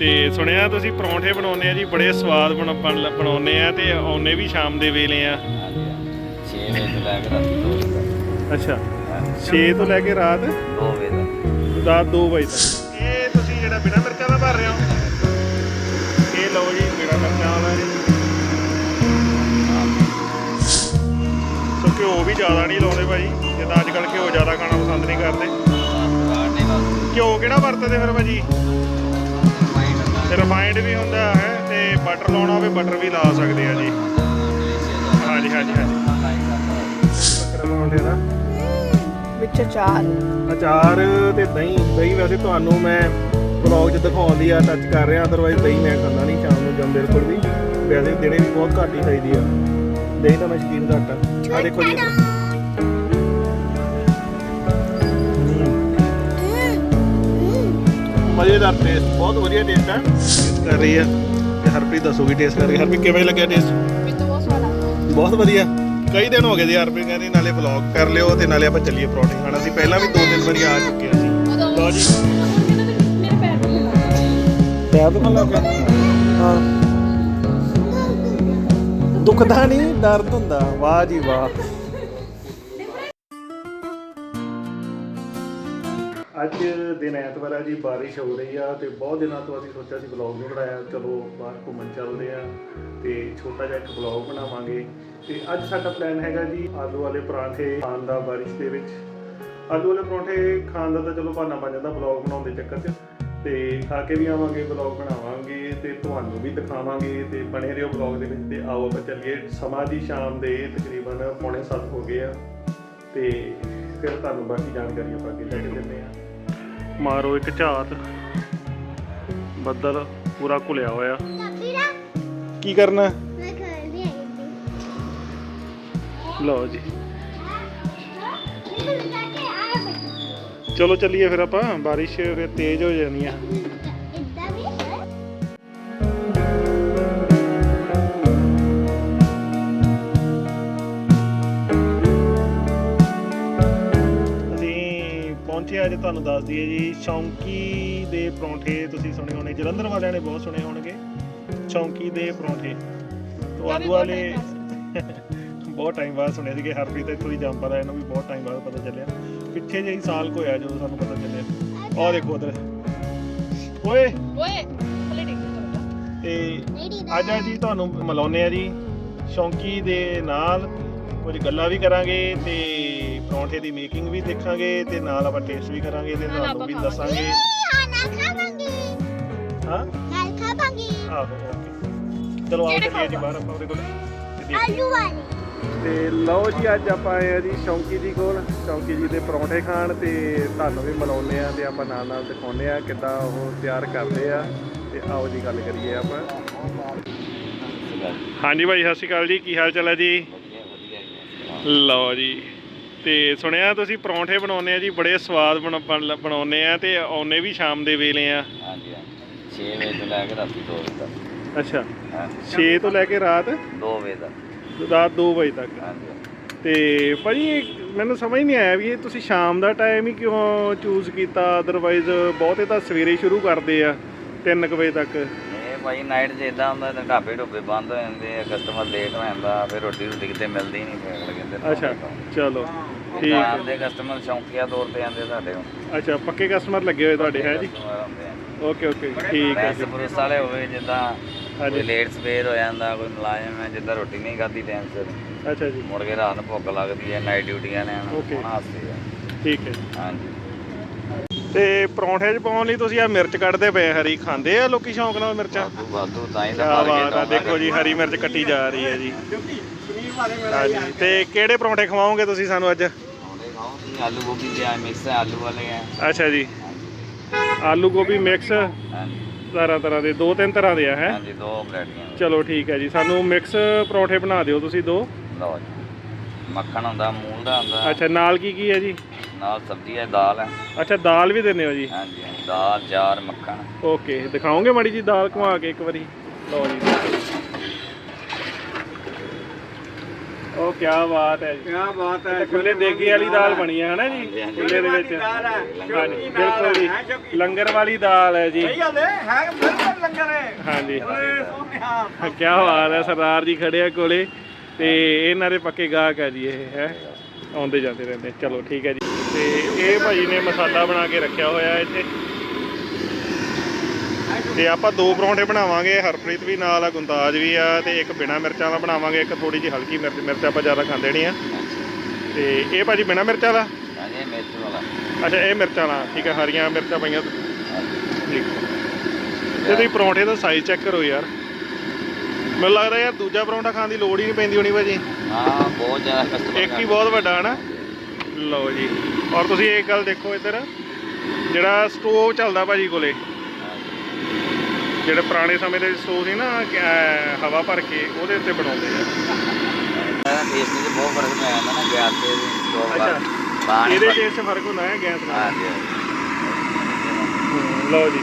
ਤੇ ਸੁਣਿਆ ਤੁਸੀਂ ਪਰੌਂਠੇ ਬਣਾਉਂਦੇ ਆ ਜੀ, ਬੜੇ ਸਵਾਦ ਬਣ- ਬਣ- ਬਣਾਉਂਦੇ ਆ ਤੇ ਆਉਨੇ ਵੀ ਸ਼ਾਮ ਦੇ ਵੇਲੇ ਆ। 6 ਵਜੇ ਤੋਂ ਲੈ ਕੇ ਰਾਤੀ 2 ਵਜੇ ਅੱਛਾ 6 ਤੋਂ ਲੈ ਕੇ ਰਾਤ? 2 ਵਜੇ ਤੱਕ ਰਾਤ 2 ਵਜੇ ਤੱਕ। ਇਹ ਤੁਸੀਂ ਜਿਹੜਾ ਬਿਨਾ ਮਿਰਚਾਂ ਦਾ ਭਰ ਰਹੇ ਹੋ? ਇਹ ਲਓ ਜੀ, ਬਿਨਾ ਮਿਰਚਾਂ ਵਾਲਾ ਜੀ। ਸੋ ਘਿਓ ਵੀ ਜ਼ਿਆਦਾ ਨਹੀਂ ਲਾਉਂਦੇ ਭਾਈ, ਜਿੱਦਾਂ ਅੱਜ ਕੱਲ ਘਿਓ ਜ਼ਿਆਦਾ ਖਾਣਾ ਪਸੰਦ ਨਹੀਂ ਕਰਦੇ। ਘਿਓ ਕਿਹੜਾ ਵਰਤਦੇ ਫਿਰ ਭਾਜੀ? ਤੇ ਰਿਫਾਈਨਡ ਵੀ ਹੁੰਦਾ ਹੈ ਤੇ ਬਟਰ ਲਾਉਣਾ ਹੋਵੇ ਬਟਰ ਵੀ ਲਾ ਸਕਦੇ ਆ ਜੀ। ਹਾਂਜੀ ਹਾਂਜੀ ਹਾਂਜੀ। ਵਿੱਚ ਚਾਰ ਅਚਾਰ ਤੇ ਦਹੀਂ ਦਹੀਂ ਵੈਸੇ ਤੁਹਾਨੂੰ ਮੈਂ ਵਲੌਗ 'ਚ ਦਿਖਾਉਂਦੀ ਆ ਟੱਚ ਕਰ ਰਿਹਾ ਅਦਰਵਾਈਜ਼ ਦਹੀਂ ਮੈਂ ਖਾਂਦਾ ਨਹੀਂ ਸ਼ਾਮ ਨੂੰ ਜਮ ਬਿਲਕੁਲ ਵੀ। ਵੈਸੇ ਦਿਨੇ ਵੀ ਬਹੁਤ ਘੱਟ ਹੀ ਖਾਈਦੀ ਆ। ਦਹੀਂ ਤਾਂ ਮੈਂ ਸ਼ਕੀਨ ਘੱਟ ਆ। ਆ ਦੇਖੋ ਜੀ। ਮਜ਼ੇਦਾਰ ਟੇਸਟ ਬਹੁਤ ਵਧੀਆ ਟੇਸਟ ਹੈ। ਟੇਸਟ ਕਰ ਰਹੀ ਆ ਤੇ ਹਰਪ੍ਰੀਤ ਦੱਸੂਗੀ ਟੇਸਟ ਕਰਕੇ। ਹਰਪ੍ਰੀਤ ਕਿਵੇਂ ਲੱਗਿਆ ਟੇਸਟ ਬਹੁਤ ਸਵਾਦ ਬਹੁਤ ਵਧੀਆ। ਕਈ ਦਿਨ ਹੋ ਗਏ ਜੀ ਹਰਪ੍ਰੀਤ ਕਹਿੰਦੀ ਨਾਲੇ ਵਲੌਗ ਕਰ ਲਿਓ ਤੇ ਨਾਲੇ ਆਪਾਂ ਚੱਲੀਏ ਪਰੌਂਠੇ ਖਾਣ। ਅਸੀਂ ਪਹਿਲਾਂ ਵੀ ਦੋ ਤਿੰਨ ਵਾਰੀ ਆ ਚੁੱਕੇ ਹਾਂ ਸੀ ਲਓ ਜੀ। ਮੇਰੇ ਪੈਰ ਤੋਂ ਲੱਗਾ। ਪੈਰ ਦੁਖਣ ਲੱਗ? ਗਿਆ ਹਾਂ। ਦੁਖਦਾ ਨਹੀਂ ਦਰਦ ਹੁੰਦਾ। ਵਾਹ ਜੀ ਵਾਹ। ਅੱਜ ਦਿਨ ਐਤਵਾਰ ਆ ਜੀ, ਬਾਰਿਸ਼ ਹੋ ਰਹੀ ਆ ਤੇ ਬਹੁਤ ਦਿਨਾਂ ਤੋਂ ਅਸੀਂ ਸੋਚਿਆ ਸੀ ਵਲੌਗ ਨਹੀਂ ਬਣਾਇਆ, ਚਲੋ ਬਾਹਰ ਘੁੰਮਣ ਚੱਲਦੇ ਆ ਤੇ ਛੋਟਾ ਜਿਹਾ ਇੱਕ ਵਲੌਗ ਬਣਾਵਾਂਗੇ। ਤੇ ਅੱਜ ਸਾਡਾ ਪਲਾਨ ਹੈਗਾ ਜੀ ਆਲੂ ਵਾਲੇ ਪਰਾਂਠੇ ਖਾਣ ਦਾ ਬਾਰਿਸ਼ ਦੇ ਵਿੱਚ। ਆਲੂ ਵਾਲੇ ਪਰੌਂਠੇ ਖਾਣ ਦਾ ਤਾਂ ਚਲੋ ਬਹਾਨਾ ਬਣ ਜਾਂਦਾ ਵਲੌਗ ਬਣਾਉਣ ਦੇ ਚੱਕਰ 'ਚ। ਤੇ ਖਾ ਕੇ ਵੀ ਆਵਾਂਗੇ, ਵਲੌਗ ਬਣਾਵਾਂਗੇ ਤੇ ਤੁਹਾਨੂੰ ਵੀ ਦਿਖਾਵਾਂਗੇ ਤੇ ਬਣੇ ਰਹੋ ਵਲੌਗ ਦੇ ਵਿੱਚ ਤੇ ਆਓ ਆਪਾਂ ਚੱਲੀਏ। ਸਮਾਂ ਦੀ ਸ਼ਾਮ ਦੇ ਤਕਰੀਬਨ ਪੌਣੇ 7 ਹੋ ਗਏ ਆ ਤੇ ਫਿਰ ਤੁਹਾਨੂੰ ਬਾਕੀ ਜਾਣਕਾਰੀ ਆਪਾਂ ਅੱਗੇ ਲੈ ਕੇ ਦਿੰਦੇ ਆ। ਮਾਰੋ ਇੱਕ ਝਾਤ। ਬੱਦਲ ਪੂਰਾ ਘੁਲਿਆ ਹੋਇਆ। ਕੀ ਕਰਨਾ? ਲਓ ਜੀ। ਚਲੋ ਚੱਲੀਏ ਫਿਰ ਆਪਾਂ। ਬਾਰਿਸ਼ ਫਿਰ ਤੇਜ਼ ਹੋ ਜਾਣੀ ਆ। ਪਹੁੰਚੇ ਅੱਜ ਤੁਹਾਨੂੰ ਦੱਸ ਦਈਏ ਜੀ। ਸ਼ੌਂਕੀ ਦੇ ਪਰੌਂਠੇ ਤੁਸੀਂ ਸੁਣੇ ਹੋਣੇ ਜਲੰਧਰ ਵਾਲਿਆਂ ਨੇ ਬਹੁਤ ਸੁਣੇ ਹੋਣਗੇ। ਸ਼ੌਂਕੀ ਦੇ ਪਰੌਂਠੇ। ਤੋਂ ਆਲੂ ਵਾਲੇ ਬਹੁਤ ਟਾਈਮ ਬਾਅਦ ਸੁਣਿਆ ਸੀ ਕਿ ਹਰਪ੍ਰੀਤ ਇੱਥੋਂ ਦੀ ਜੰਪਾ ਦਾ ਇਹਨੂੰ ਵੀ ਬਹੁਤ ਟਾਈਮ ਬਾਅਦ ਪਤਾ ਚੱਲਿਆ। ਪਿੱਛੇ ਜਿਹੀ ਸਾਲ ਕੁ ਹੋਇਆ ਜਦੋਂ ਸਾਨੂੰ ਪਤਾ ਚੱਲਿਆ। ਆਹ ਦੇਖੋ ਉਧਰ। ਓਏ! ਓਏ ਥੱਲੇ ਡਿੱਗ ਗਿਆ ਤੇ ਅੱਜ ਆ ਜੀ ਤੁਹਾਨੂੰ ਮਿਲਾਉਂਦੇ ਆ ਜੀ। ਸ਼ੌਂਕੀ ਦੇ ਨਾਲ ਕੁਝ ਗੱਲਾਂ ਵੀ ਕਰਾਂਗੇ ਤੇ ਪਰੌਂਠੇ ਦੀ ਮੇਕਿੰਗ ਵੀ ਦੇਖਾਂਗੇ ਤੇ ਨਾਲ ਆਪਾਂ ਟੇਸਟ ਵੀ ਕਰਾਂਗੇ ਤੇ ਨਾਲ ਤੁਹਾਨੂੰ ਵੀ ਆਪਾਂ ਦੱਸਾਂਗੇ। ਹਾਂ ਆਹੋ ਓਕੇ ਚਲੋ ਆਓ ਚੱਲੀਏ ਜੀ? ਬਾਹਰ ਆਪਾਂ ਉਹਦੇ ਕੋਲ ਤੇ ਦੇਖੀਏ। ਤੇ ਲਓ ਜੀ ਅੱਜ ਆਪਾਂ ਆਏ ਆ ਜੀ ਸ਼ੌਂਕੀ ਜੀ ਕੋਲ। ਸ਼ੌਂਕੀ ਜੀ ਦੇ ਪਰੌਂਠੇ ਖਾਣ ਤੇ ਤੁਹਾਨੂੰ ਵੀ ਮਿਲਾਉਂਦੇ ਆ ਤੇ ਆਪਾਂ ਨਾਲ ਨਾਲ ਦਿਖਾਉਂਦੇ ਆ ਕਿੱਦਾਂ ਉਹ ਤਿਆਰ ਕਰਦੇ ਆ। ਤੇ ਆਓ ਜੀ ਗੱਲ ਕਰੀਏ ਆਪਾਂ। ਹਾਂਜੀ ਭਾਈ ਸਤਿ ਸ਼੍ਰੀ ਅਕਾਲ ਜੀ। ਕੀ ਹਾਲ ਚਾਲ ਹੈ ਜੀ? ਵਧੀਆ ਵਧੀਆ ਜੀ। ਲਓ ਜੀ। ਤੇ ਸੁਣਿਆ ਤੁਸੀਂ ਪਰੌਂਠੇ ਬਣਾਉਂਦੇ ਆ ਜੀ ਬੜੇ ਸਵਾਦ ਬਣ- ਬਣ- ਬਣਾਉਂਦੇ ਆ ਤੇ ਆਉਨੇ ਵੀ ਸ਼ਾਮ ਦੇ ਵੇਲੇ ਆ। ਹਾਂਜੀ 6 ਵਜੇ ਤੋਂ ਲੈ ਕੇ ਰਾਤੀ 2 ਵਜੇ ਤੱਕ। ਅੱਛਾ। ਹਾਂਜੀ 6 ਤੋਂ ਲੈ ਕੇ ਰਾਤ? 2 ਵਜੇ ਤੱਕ। ਰਾਤ 2 ਵਜੇ ਤੱਕ। ਹਾਂਜੀ ਤੇ ਭਾਜੀ ਮੈਨੂੰ ਸਮਝ ਨਹੀਂ ਆਇਆ ਵੀ ਇਹ ਤੁਸੀਂ ਸ਼ਾਮ ਦਾ ਟਾਈਮ ਹੀ ਕਿਉਂ ਚੂਜ਼ ਕੀਤਾ? ਅਦਰਵਾਈਜ਼ ਬਹੁਤੇ ਤਾਂ ਸਵੇਰੇ ਸ਼ੁਰੂ ਕਰਦੇ ਆ 3 ਵਜੇ ਤੱਕ। ਭਾਈ ਨਾਈਟ 'ਚ ਇਦਾਂ ਹੁੰਦਾ ਤਾਂ ਢਾਬੇ ਢੁੱਬੇ ਬੰਦ ਹੋ ਜਾਂਦੇ ਆ ਕਸਟਮਰ ਲੇਟ ਹੋ ਜਾਂਦਾ ਫਿਰ ਰੋਟੀ ਰੋਟੀ ਕਿਤੇ ਮਿਲਦੀ ਨਹੀਂ ਫਿਰ ਅਗਲੇ ਕਹਿੰਦੇ ਅੱਛਾ ਚਲੋ ਠੀਕ ਹੈ। ਆਉਂਦੇ ਕਸਟਮਰ ਸ਼ੌਂਕੀਆ ਤੌਰ ਤੇ ਆਉਂਦੇ ਸਾਡੇ ਕੋਲ। ਅੱਛਾ ਪੱਕੇ ਕਸਟਮਰ ਲੱਗੇ ਹੋਏ ਤੁਹਾਡੇ ਹੈ ਜੀ? Customer ਆਉਂਦੇ ਆ। ਓਕੇ ਓਕੇ ਠੀਕ ਹੈ ਜੀ। ਪੁਲਿਸ ਵਾਲੇ ਹੋਵੇ ਜਿੱਦਾਂ ਹਾਂਜੀ। ਕੋਈ ਲੇਟ ਸਵੇਰ ਹੋ ਜਾਂਦਾ ਕੋਈ ਮੁਲਾਜ਼ਮ ਹੈ ਜਿੱਦਾਂ ਰੋਟੀ ਨਹੀਂ ਖਾਧੀ ਟਾਈਮ ਸਿਰ। ਅੱਛਾ ਜੀ। ਮੁੜ ਕੇ ਰਾਤ ਨੂੰ ਭੁੱਖ ਲੱਗਦੀ ਹੈ ਨਾਈਟ ਡਿਊਟੀਆਂ ਨੇ. ਉਹਨਾਂ ਵਾਸਤੇ ਠੀਕ ਹੈ ਜੀ। ਹਾਂਜੀ। ਤੇ ਪਰੌਂਠੇ 'ਚ ਪਾਉਣ ਲਈ ਤੁਸੀਂ ਆ ਮਿਰਚ ਕੱਢਦੇ ਪਏ ਹਰੀ ਖਾਂਦੇ ਆ ਲੋਕੀ ਸ਼ੌਂਕ ਨਾਲ ਮਿਰਚਾਂ? ਵਾਧੂ ਤਾਂ ਹੀ ਤਾਂ ਮਾਰ ਕੇ ਆ। ਦੇਖੋ ਜੀ ਹਰੀ ਮਿਰਚ ਕੱਟੀ ਜਾ ਰਹੀ ਹੈ ਜੀ। ਹਾਂਜੀ ਤੇ ਕਿਹੜੇ ਪਰੌਂਠੇ ਖਵਾਓਗੇ ਤੁਸੀਂ ਸਾਨੂੰ ਅੱਜ? ਆਲੂ ਗੋਭੀ ਦੇ ਆ ਮਿਕਸ ਆਲੂ ਵਾਲੇ ਹੈ ਅੱਛਾ ਜੀ। ਆਲੂ ਗੋਭੀ ਮਿਕਸ ਤਰ੍ਹਾਂ ਤਰ੍ਹਾਂ ਦੇ ਦੋ ਤਿੰਨ ਤਰ੍ਹਾਂ ਦੇ ਆ ਹੈ? ਹਾਂਜੀ ਦੋ ਪਲੇਟੀਆਂ ਚਲੋ ਠੀਕ ਹੈ ਜੀ ਸਾਨੂੰ ਮਿਕਸ ਪਰੌਂਠੇ ਬਣਾ ਦਿਓ ਤੁਸੀਂ ਦੋ। ਲਓ ਜੀ। ਮੱਖਣ ਹੁੰਦਾ ਮੂਲ ਦਾ ਹੁੰਦਾ। ਅੱਛਾ ਨਾਲ ਕੀ ਕੀ ਹੈ ਜੀ? ਨਾਲ ਸਬਜ਼ੀ ਹੈ ਦਾਲ ਹੈ। ਅੱਛਾ ਦਾਲ ਵੀ ਦਿੰਦੇ ਹੋ ਜੀ? ਹਾਂਜੀ ਹਾਂਜੀ, ਦਾਲ ਚਾਰ ਮੱਖਣ। ਓਕੇ ਦਿਖਾਓਗੇ ਮਾੜੀ ਜੀ ਦਾਲ ਘੁਮਾ ਕੇ ਇੱਕ ਵਾਰੀ? ਲਓ ਜੀ। ਉਹ ਕੀ ਬਾਤ ਹੈ ਜੀ। ਕੀ ਬਾਤ ਹੈ ਖੁੱਲੇ ਦੇਗੀ ਵਾਲੀ ਦਾਲ ਬਣੀ ਹੈ ਹਨਾ ਜੀ? ਹਾਂਜੀ, ਹਾਂਜੀ। ਖੁੱਲੇ ਦੇ ਵਿੱਚ। ਹਾਂਜੀ ਬਿਲਕੁਲ ਜੀ। ਲੰਗਰ ਵਾਲੀ ਦਾਲ ਹੈ ਜੀ। ਸਹੀ ਗੱਲ ਹੈ ਹੈ ਬਿਲਕੁਲ ਲੰਗਰ ਹੈ। ਹਾਂਜੀ। ਓਏ ਸੋਹਣਿਆ। ਕੀ ਬਾਤ ਹੈ ਸਰਦਾਰ ਜੀ ਖੜੇ ਆ ਕੋਲੇ ਤੇ ਇਹਨਾਂ ਦੇ ਪੱਕੇ ਗਾਹਕ ਹੈ ਜੀ ਇਹ ਹੈ। ਆਉਂਦੇ ਜਾਂਦੇ ਰਹਿੰਦੇ ਚਲੋ ਠੀਕ ਹੈ ਜੀ। ਤੇ ਇਹ ਭਾਜੀ ਨੇ ਮਸਾਲਾ ਬਣਾ ਕੇ ਰੱਖਿਆ ਹੋਇਆ ਇੱਥੇ। ਤੇ ਆਪਾਂ ਦੋ ਪਰੌਂਠੇ ਬਣਾਵਾਂਗੇ ਹਰਪ੍ਰੀਤ ਵੀ ਨਾਲ ਆ ਗੁੰਦਾਜ ਵੀ ਆ ਤੇ ਇੱਕ ਬਿਨਾ ਮਿਰਚਾਂ ਦਾ ਬਣਾਵਾਂਗੇ ਇੱਕ ਥੋੜੀ ਜਿਹੀ ਹਲਕੀ ਮਿਰਚ ਮਿਰਚ ਆਪਾਂ ਜ਼ਿਆਦਾ ਖਾਂਦੇ ਨਹੀਂ ਆ। ਤੇ ਇਹ ਭਾਜੀ ਬਿਨਾ ਮਿਰਚਾਂ ਦਾ? ਮਿਰਚ ਵਾਲਾ। ਅੱਛਾ ਇਹ ਮਿਰਚਾਂ ਦਾ ਠੀਕ ਹੈ ਹਰੀਆਂ ਮਿਰਚਾਂ ਪਈਆਂ। ਠੀਕ। ਤੇ ਤੁਸੀਂ ਪਰੌਂਠੇ ਦਾ ਸਾਈਜ਼ ਚੈੱਕ ਕਰੋ ਯਾਰ। ਮੈਨੂੰ ਲੱਗਦਾ ਯਾਰ ਦੂਜਾ ਪਰੌਂਠਾ ਖਾਣ ਦੀ ਲੋੜ ਹੀ ਨਹੀਂ ਪੈਂਦੀ ਹੋਣੀ ਭਾਜੀ। ਹਾਂ ਬਹੁਤ ਜ਼ਿਆਦਾ ਕਸਟਮਰ ਇੱਕ ਹੀ ਬਹੁਤ ਵੱਡਾ ਹੈ ਨਾ। ਲਓ ਜੀ ਔਰ ਤੁਸੀਂ ਇੱਕ ਗੱਲ ਦੇਖੋ ਇੱਧਰ। ਜਿਹੜਾ ਸਟੋਵ ਚੱਲਦਾ ਭਾਜੀ ਕੋਲੇ ਜਿਹੜੇ ਪੁਰਾਣੇ ਸਮੇਂ ਦੇ ਸਟੋਵ ਸੀ ਨਾ ਹਵਾ ਭਰ ਕੇ ਉਹਦੇ ਉੱਤੇ ਬਣਾਉਂਦੇ ਆ। ਇਹਦਾ ਟੇਸਟ ਵਿੱਚ ਬਹੁਤ ਫ਼ਰਕ ਪੈ ਜਾਂਦਾ ਨਾ ਗੈਸ ਤੇ ਸਟੋਵ ਅੱਛਾ। ਪਾਣੀ ਇਹਦੇ ਟੇਸਟ 'ਚ ਫ਼ਰਕ ਹੁੰਦਾ ਹੈ ਗੈਸ ਨਾਲ। ਹਾਂਜੀ ਲਓ ਜੀ।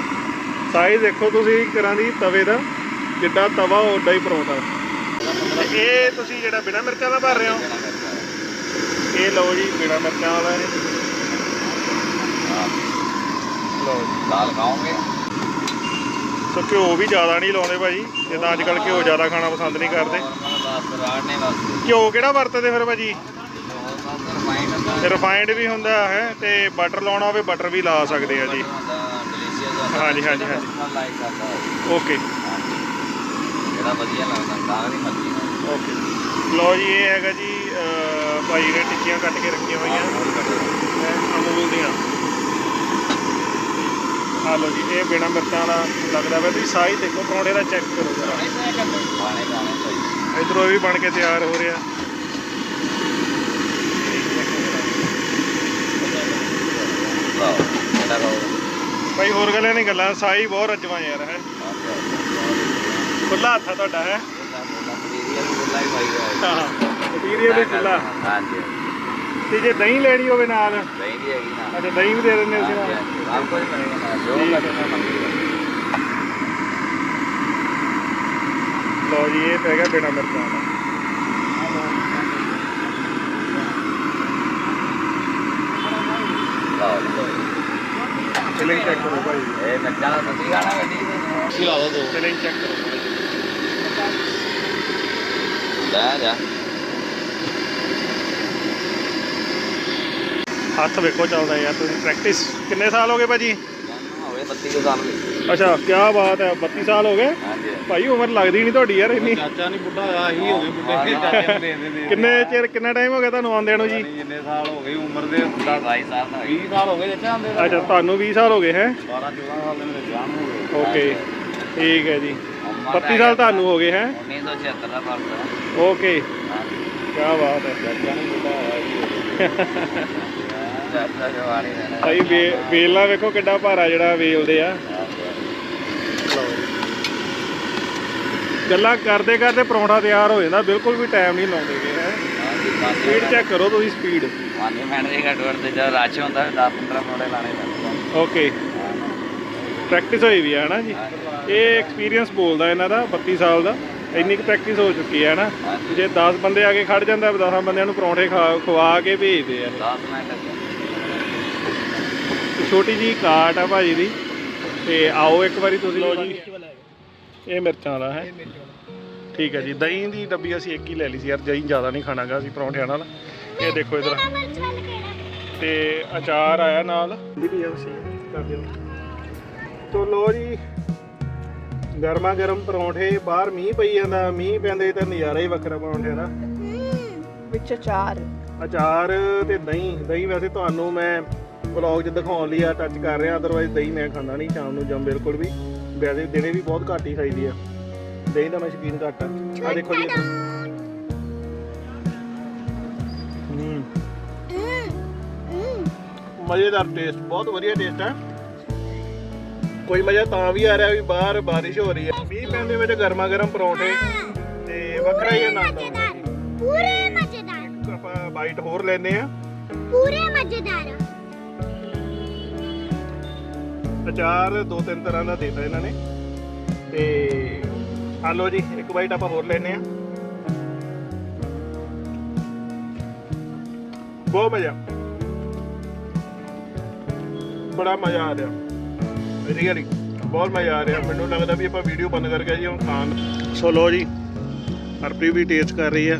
ਸਾਈਜ਼ ਦੇਖੋ ਤੁਸੀਂ ਕਰਾਂ ਦੀ ਤਵੇ ਦਾ। ਜਿੱਡਾ ਤਵਾ ਓਡਾ ਹੀ ਪਰੌਂਠਾ। ਤੇ ਇਹ ਤੁਸੀਂ ਜਿਹੜਾ ਬਿਨਾ ਮਿਰਚਾਂ ਦਾ ਭਰ ਰਹੇ ਹੋ? ਇਹ ਲਓ ਜੀ ਬਿਨਾ ਮਿਰਚਾਂ ਵਾਲਾ ਇਹ। ਲਓ ਜੀ। ਦਾਲ ਖਾਓਗੇ? ਸੋ ਘਿਓ ਵੀ ਜ਼ਿਆਦਾ ਨਹੀਂ ਲਾਉਂਦੇ ਭਾਜੀ। ਜਿੱਦਾਂ ਅੱਜ ਕੱਲ੍ਹ ਘਿਓ ਜ਼ਿਆਦਾ ਖਾਣਾ ਪਸੰਦ ਨਹੀਂ ਕਰਦੇ। ਘਿਓ ਕਿਹੜਾ ਵਰਤਦੇ ਫਿਰ ਭਾਜੀ? ਰਿਫਾਈਨਡ ਵੀ ਹੁੰਦਾ ਹੈ ਤੇ ਬਟਰ ਲਾਉਣਾ ਹੋਵੇ ਬਟਰ ਵੀ ਲਾ ਸਕਦੇ ਆ ਜੀ। ਹਾਂਜੀ, ਹਾਂਜੀ, ਹਾਂਜੀ। ਹੈ। ਓਕੇ। ਜਿਹੜਾ ਵਧੀਆ ਲੱਗਦਾ ਦਾਲ ਦੀ ਮਰਜ਼ੀ ਨਾਲ। ਓਕੇ। ਲਓ ਜੀ ਇਹ ਹੈਗਾ ਜੀ ਅਹ, ਭਾਈ ਨੇ ਟਿੱਕੀਆਂ ਕੱਟ ਕੇ ਰੱਖੀਆਂ ਹੋਈਆਂ। ਇਹ ਅਮੂਲ ਦੀਆਂ। ਆ ਲਓ ਜੀ ਇਹ ਬਿਨਾ ਮਿਰਚਾਂ ਦਾ ਲੱਗਦਾ ਵਾ। ਤੁਸੀਂ ਸਾਈਜ਼ ਦੇਖੋ ਪਰੌਂਠੇ ਦਾ ਚੈੱਕ ਕਰੋ। ਜਰਾ ਪਾਣੇ ਪਾਣੇ ਚਾਹੀਦੇ ਇਧਰੋਂ ਇਹ ਵੀ ਬਣ ਕੇ ਤਿਆਰ ਹੋ ਰਿਹਾ। ਲਓ ਇਹਦਾ ਲਓ ਭਾਈ ਹੋਰ ਗੱਲਾਂ ਨਹੀਂ ਗੱਲਾਂ ਸਾਈ ਬਹੁਤ ਰੱਜਵਾ ਯਾਰ ਹੈ। ਖੁੱਲਾ ਹੱਥ ਆ ਤੁਹਾਡਾ ਹੈ? ਮਟੀਰੀਅਲ ਵੀ ਖੁੱਲਾ ਹਾਂਜੀ ਤੇ ਜੇ ਦਹੀਂ ਲੈਣੀ ਹੋਵੇ ਨਾਲ? ਦਹੀਂ ਦੀ ਹੈਗੀ ਨਾ ਅੱਛਾ ਦਹੀਂ ਵੀ ਦੇ ਦਿੰਦੇ ਅਸੀਂ ਨਾਲ ਸਭ ਕੁਝ ਬਣੇਗਾ ਨਾਲ? ਜੋ। ਕਰਨਾ ਮੰਗੇਗਾ ਲਓ ਜੀ ਇਹ ਹੈਗਾ ਬਿਨਾ ਮਿਰਚਾਂ ਦਾ। ਫਿਲਿੰਗ ਚੈੱਕ ਕਰੋ ਭਾਈ। ਇਹ ਮਿਰਚਾਂ ਦਾ ਤੁਸੀਂ ਖਾਣਾ ਗੱਡੀ ਦੇ ਲਾ ਦੋ ਫਿਲਿੰਗ ਚੈੱਕ ਕਰੋ। ਲੈ ਜਾ ਹੱਥ ਵੇਖੋ ਚੱਲਦਾ ਯਾਰ ਤੁਸੀਂ ਪ੍ਰੈਕਟਿਸ ਕਿੰਨੇ ਸਾਲ ਹੋ ਗਏ ਭਾਜੀ? ਹੋਵੇ 32 ਕੁ ਸਾਲ ਦੀ ਅੱਛਾ ਕੀ ਬਾਤ ਹੈ 32 ਸਾਲ ਹੋ ਗਏ? ਹਾਂਜੀ। ਭਾਈ ਉਮਰ ਲੱਗਦੀ ਨਹੀਂ ਤੁਹਾਡੀ ਯਾਰ ਇੰਨੀ। ਚਾਚਾ ਨਹੀਂ ਬੁੱਢਾ ਹੋਇਆ ਹੀ ਹੋ ਗਏ ਬੁੱਢੇ। ਚਾਚੇ ਨੂੰ ਦੇ ਦੇ ਦੇ ਕਿੰਨੇ ਚਿਰ ਕਿੰਨਾ ਟਾਈਮ ਹੋ ਗਿਆ ਤੁਹਾਨੂੰ ਆਉਂਦਿਆਂ ਨੂੰ ਜੀ? ਜਿੰਨੇ ਸਾਲ ਹੋ ਗਏ ਉਮਰ ਦੇ 22 ਸਾਲ ਦਾ 20 ਸਾਲ ਹੋ ਗਏ ਚਾਚਾ ਆਂਦੇ ਅੱਛਾ ਤੁਹਾਨੂੰ 20 ਸਾਲ ਹੋ ਗਏ ਹੈ? 12 14 ਸਾਲ ਦੇ ਮੇਰੇ ਵਿਆਹ ਨੂੰ ਹੋ ਗਏ। ਓਕੇ ਠੀਕ ਹੈ ਜੀ। 32 ਸਾਲ ਤੁਹਾਨੂੰ ਹੋ ਗਏ ਹੈ? 1976 ਦਾ ਪਰਦਾ ਓਕੇ। ਹਾਂਜੀ ਕੀ ਬਾਤ ਹੈ ਚਾਚਾ ਜਵਾਨੀ ਰਹਿਣਾ ਭਾਈ ਵੇ- ਵੇਲਣਾ ਵੇਖੋ ਕਿੱਡਾ ਭਾਰਾ ਜਿਹੜਾ ਵੇਲਦੇ ਆ। ਗੱਲਾਂ ਕਰਦੇ ਕਰਦੇ ਪਰੌਂਠਾ ਤਿਆਰ ਹੋ ਜਾਂਦਾ ਬਿਲਕੁਲ ਵੀ ਟਾਈਮ ਨਹੀਂ ਲਾਉਂਦੇਗੇ ਹੈ। ਸਪੀਡ ਚੈੱਕ ਕਰੋ ਤੁਸੀਂ ਸਪੀਡ ਪੰਜ ਮਿੰਟ ਦੀ ਘੱਟ ਘੱਟ ਤੇ ਜਦ ਰਸ਼ ਹੁੰਦਾ 10 15 ਮਿੰਟ ਲਾਣੇ ਪੈਂਦੇ ਓਕੇ। ਪ੍ਰੈਕਟਿਸ ਹੋਈ ਵੀ ਹੈ ਨਾ ਜੀ? ਇਹ ਐਕਸਪੀਰੀਅੰਸ ਬੋਲਦਾ ਇਹਨਾਂ ਦਾ 32 ਸਾਲ ਦਾ। ਇੰਨੀ ਕੁ ਪ੍ਰੈਕਟਿਸ ਹੋ ਚੁੱਕੀ ਹੈ ਨਾ। ਜੇ 10 ਬੰਦੇ ਆ ਕੇ ਖੜ ਜਾਂਦਾ 10 ਬੰਦਿਆਂ ਨੂੰ ਪਰੌਂਠੇ ਖਾ ਖਵਾ ਕੇ ਭੇਜਦੇ ਆ। 10 ਮਿੰਟ ਤੇ ਛੋਟੀ ਜੀ ਕਾਟ ਆ ਭਾਜੀ ਦੀ। ਤੇ ਆਓ ਇੱਕ ਵਾਰੀ ਤੁਸੀਂ। ਲਓ ਜੀ। ਇਹ ਮਿਰਚਾਂ ਵਾਲਾ ਹੈ। ਠੀਕ ਹੈ ਜੀ। ਦਹੀਂ ਦੀ ਡੱਬੀ ਅਸੀਂ ਇੱਕ ਹੀ ਲੈ ਲਈ ਸੀ ਯਾਰ। ਦਹੀਂ ਜ਼ਿਆਦਾ ਨਹੀਂ ਖਾਣਾਗਾ ਅਸੀਂ ਪਰੌਂਠਿਆਂ ਨਾਲ। ਇਹ ਦੇਖੋ ਇਧਰ। ਤੇ ਅਚਾਰ ਆਇਆ ਨਾਲ। ਦੀ ਵੀ ਅਸੀਂ ਕਰ ਦਿਓ। ਤੋ ਲੋ ਜੀ ਗਰਮਾ ਗਰਮ ਪਰੌਂਠੇ ਬਾਹਰ ਮੀਂਹ ਪਈ ਜਾਂਦਾ ਮੀਂਹ ਪੈਂਦੇ ਤਾਂ ਨਜ਼ਾਰਾ ਹੀ ਵੱਖਰਾ ਪਰੌਂਠਿਆਂ ਦਾ। ਵਿੱਚ ਚਾਰ ਅਚਾਰ ਤੇ ਦਹੀਂ ਦਹੀਂ ਵੈਸੇ ਤੁਹਾਨੂੰ ਮੈਂ ਵਲੌਗ 'ਚ ਦਿਖਾਉਣ ਲਈ ਆ ਟੱਚ ਕਰ ਰਿਹਾ ਅਦਰਵਾਈਜ਼ ਦਹੀਂ ਮੈਂ ਖਾਂਦਾ ਨਹੀਂ ਸ਼ਾਮ ਨੂੰ ਜਮ ਬਿਲਕੁਲ ਵੀ। ਵੈਸੇ ਦਿਨੇ ਵੀ ਬਹੁਤ ਘੱਟ ਹੀ ਖਾਈਦੀ ਆ। ਦਹੀਂ ਦਾ ਮੈਂ ਸ਼ੌਕੀਨ ਘੱਟ ਆ। ਆ ਦੇਖੋ ਜੀ। ਹੂੰ। ਮਜ਼ੇਦਾਰ ਟੇਸਟ ਬਹੁਤ ਵਧੀਆ ਟੇਸਟ ਹੈ ਕੋਈ ਮਜ਼ਾ ਤਾਂ ਵੀ ਆ ਰਿਹਾ ਵੀ ਬਾਹਰ ਬਾਰਿਸ਼ ਹੋ ਰਹੀ ਹੈ। ਮੀਂਹ ਪੈਂਦੇ ਵਿੱਚ ਗਰਮਾ ਗਰਮ ਪਰੌਂਠੇ ਤੇ ਵੱਖਰਾ ਹੀ ਆਨੰਦ ਆਉਂਦਾ ਪੂਰੇ ਮਜ਼ੇਦਾਰ। ਆਪਾਂ ਬਾਈਟ ਹੋਰ ਲੈਨੇ ਆ ਪੂਰੇ ਮਜ਼ੇਦਾਰ ਅਚਾਰ ਦੋ ਤਿੰਨ ਤਰ੍ਹਾਂ ਦਾ ਦਿੱਤਾ ਇਹਨਾਂ ਨੇ। ਤੇ ਆ ਲਓ ਜੀ ਇੱਕ ਬਾਈਟ ਆਪਾਂ ਹੋਰ ਲੈਨੇ ਆ ਬਹੁਤ ਮਜ਼ਾ। ਬੜਾ ਮਜ਼ਾ ਆ ਰਿਹਾ। ਰੀਅਲੀ ਬਹੁਤ ਮਜ਼ਾ ਆ ਰਿਹਾ। ਮੈਨੂੰ ਲੱਗਦਾ ਵੀ ਆਪਾਂ ਵੀਡੀਓ ਬੰਦ ਕਰਕੇ ਜੀ ਹੁਣ ਖਾਣ। ਸੋ ਲੋ ਜੀ ਹਰਪ੍ਰੀਤ ਵੀ ਟੇਸਟ ਕਰ ਰਹੀ ਹੈ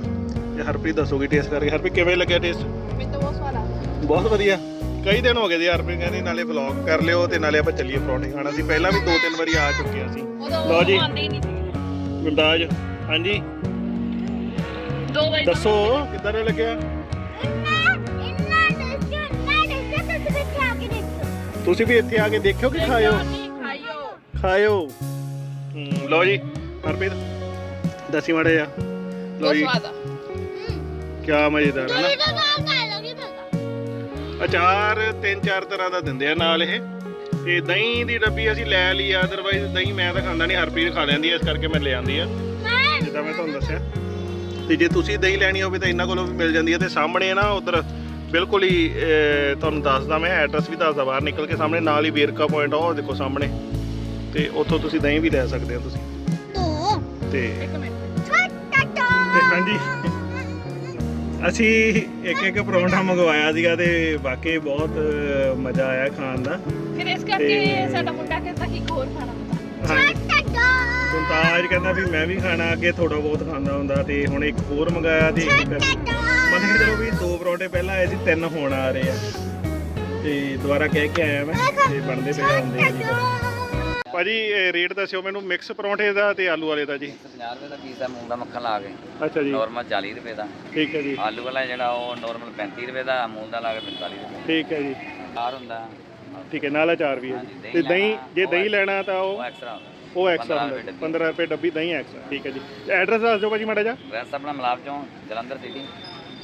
ਤੇ ਹਰਪ੍ਰੀਤ ਦੱਸੋਗੀ ਟੇਸਟ ਕਰਕੇ। ਹਰਪ੍ਰੀਤ ਕਿਵੇਂ ਲੱਗਿਆ ਟੇਸਟ ਮੈਨੂੰ ਤਾਂ ਬਹੁਤ ਸਵਾਦ ਆ ਬਹੁਤ ਵਧੀਆ। ਕਈ ਦਿਨ ਹੋ ਗਏ ਜੀ ਹਰਪ੍ਰੀਤ ਕਹਿੰਦੀ ਨਾਲੇ ਵਲੌਗ ਕਰ ਲਿਓ ਤੇ ਨਾਲੇ ਆਪਾਂ ਚੱਲੀਏ ਪਰੌਂਠੇ ਖਾਣਾ। ਸੀ ਪਹਿਲਾਂ ਵੀ ਦੋ ਤਿੰਨ ਵਾਰੀ ਆ ਚੁੱਕੇ ਹਾਂ ਅਸੀਂ। ਲਓ ਜੀ। ਗੁਲਦਾਜ ਹਾਂਜੀ। ਦੋ ਵਜੇ ਦੱਸੋ ਕਿੱਦਾਂ ਲੱਗਿਆ? ਤੁਸੀਂ ਵੀ ਇੱਥੇ ਆ ਕੇ ਦੇਖਿਓ ਕਿ ਖਾਇਓ? ਖਾਇਓ। ਹਮ, ਲਓ ਜੀ ਹਰਪ੍ਰੀਤ ਦੱਸੀ ਮਾੜੇ ਜਾ ਲਓ ਜੀ। ਆ। ਕਿਆ ਮਜ਼ੇਦਾਰ ਹੈ ਨਾ ਅਚਾਰ ਤਿੰਨ ਚਾਰ ਤਰ੍ਹਾਂ ਦਾ ਦਿੰਦੇ ਆ ਨਾਲ ਇਹ। ਤੇ ਦਹੀਂ ਦੀ ਡੱਬੀ ਅਸੀਂ ਲੈ ਲਈ ਆ ਅਦਰਵਾਈਜ਼ ਦਹੀਂ ਮੈਂ ਤਾਂ ਖਾਂਦਾ ਨਹੀਂ ਹਰਪ੍ਰੀਤ ਖਾ ਲੈਂਦੀ ਆ ਇਸ ਕਰਕੇ ਮੈਂ ਲੈ ਆਂਦੀ ਆ। ਮੈਂ ਜਿੱਦਾਂ ਮੈਂ ਤੁਹਾਨੂੰ ਦੱਸਿਆ। ਤੇ ਜੇ ਤੁਸੀਂ ਦਹੀਂ ਲੈਣੀ ਹੋਵੇ ਤਾਂ ਇਹਨਾਂ ਕੋਲੋਂ ਵੀ ਮਿਲ ਜਾਂਦੀ ਹੈ ਤੇ ਸਾਹਮਣੇ ਨਾ ਉਧਰ ਬਿਲਕੁਲ ਹੀ ਤੁਹਾਨੂੰ ਦੱਸਦਾ ਮੈਂ ਐਡਰੈਸ ਵੀ ਦੱਸਦਾ ਬਾਹਰ ਨਿਕਲ ਕੇ ਸਾਹਮਣੇ ਨਾਲ ਹੀ ਵੇਰਕਾ ਪੁਆਇੰਟ ਆ ਉਹ ਦੇਖੋ ਸਾਹਮਣੇ। ਤੇ ਉੱਥੋਂ ਤੁਸੀਂ ਦਹੀਂ ਵੀ ਲੈ ਸਕਦੇ ਹੋ ਤੁਸੀਂ। ਤੇ ਤੇ ਹਾਂਜੀ। ਅਸੀਂ ਇੱਕ ਇੱਕ ਪਰੌਂਠਾ ਮੰਗਵਾਇਆ ਸੀਗਾ ਤੇ ਵਾਕਈ ਬਹੁਤ ਮਜ਼ਾ ਆਇਆ ਖਾਣ ਦਾ। ਫਿਰ ਇਸ ਕਰਕੇ ਸਾਡਾ ਮੁੰਡਾ ਕਹਿੰਦਾ ਕਿ ਹੋਰ ਖਾਣਾ ਗੁਲਤਾਜ ਕਹਿੰਦਾ ਵੀ ਮੈਂ ਵੀ ਖਾਣਾ ਅੱਗੇ ਥੋੜਾ ਬਹੁਤ ਖਾਂਦਾ ਹੁੰਦਾ ਤੇ ਹੁਣ ਇੱਕ ਹੋਰ ਮੰਗਾਇਆ ਤੇ ਇੱਕ ਮੰਨ ਕੇ ਚਲੋ ਵੀ ਦੋ ਪਰੌਂਠੇ ਪਹਿਲਾਂ ਆਏ ਸੀ ਤਿੰਨ ਹੁਣ ਆ ਰਹੇ ਆ। ਤੇ ਦੁਬਾਰਾ ਕਹਿ ਕੇ ਆਇਆ ਮੈਂ ਤੇ ਬਣਦੇ ਪਏ ਆਉਂਦੇ ਆ ਜੀ ਭਾਜੀ ਇਹ ਰੇਟ ਦੱਸਿਓ ਮੈਨੂੰ ਮਿਕਸ ਪਰੌਂਠੇ ਦਾ ਤੇ ਆਲੂ ਵਾਲੇ ਦਾ ਜੀ। 50 ਰੁਪਏ ਦਾ ਪੀਸ ਆ ਮੂੰਗ ਦਾ ਮੱਖਣ ਲਾ ਕੇ। ਅੱਛਾ ਜੀ। ਨਾਰਮਲ 40 ਰੁਪਏ ਦਾ। ਠੀਕ ਹੈ ਜੀ। ਆਲੂ ਵਾਲਾ ਜਿਹੜਾ ਉਹ ਨਾਰਮਲ 35 ਰੁਪਏ ਦਾ ਅਮੂਲ ਦਾ ਲਾ ਕੇ 45 ਰੁਪਏ ਠੀਕ ਹੈ ਜੀ। ਬਾਹਰ ਹੁੰਦਾ। ਠੀਕ ਹੈ ਨਾਲ ਅਚਾਰ ਵੀ ਹੈ। ਤੇ ਦਹੀਂ ਜੇ ਦਹੀਂ ਲੈਣਾ ਤਾਂ ਉਹ ਉਹ ਐਕਸਟਰਾ ਉਹ ਐਕਸਟਰਾ 15 ਹੁੰਦਾ। ਰੁਪਏ 15 ਰੁਪਏ ਡੱਬੀ ਦਹੀਂ ਐਕਸਟਰਾ ਠੀਕ ਹੈ ਜੀ। ਐਡਰੈਸ ਦੱਸ ਦਿਓ ਭਾਜੀ ਮਾੜਾ ਜਿਹਾ। ਵੈਸੇ ਆਪਣਾ ਮਲਾਪ ਚੋਂ ਜਲੰਧਰ ਸਿਟੀ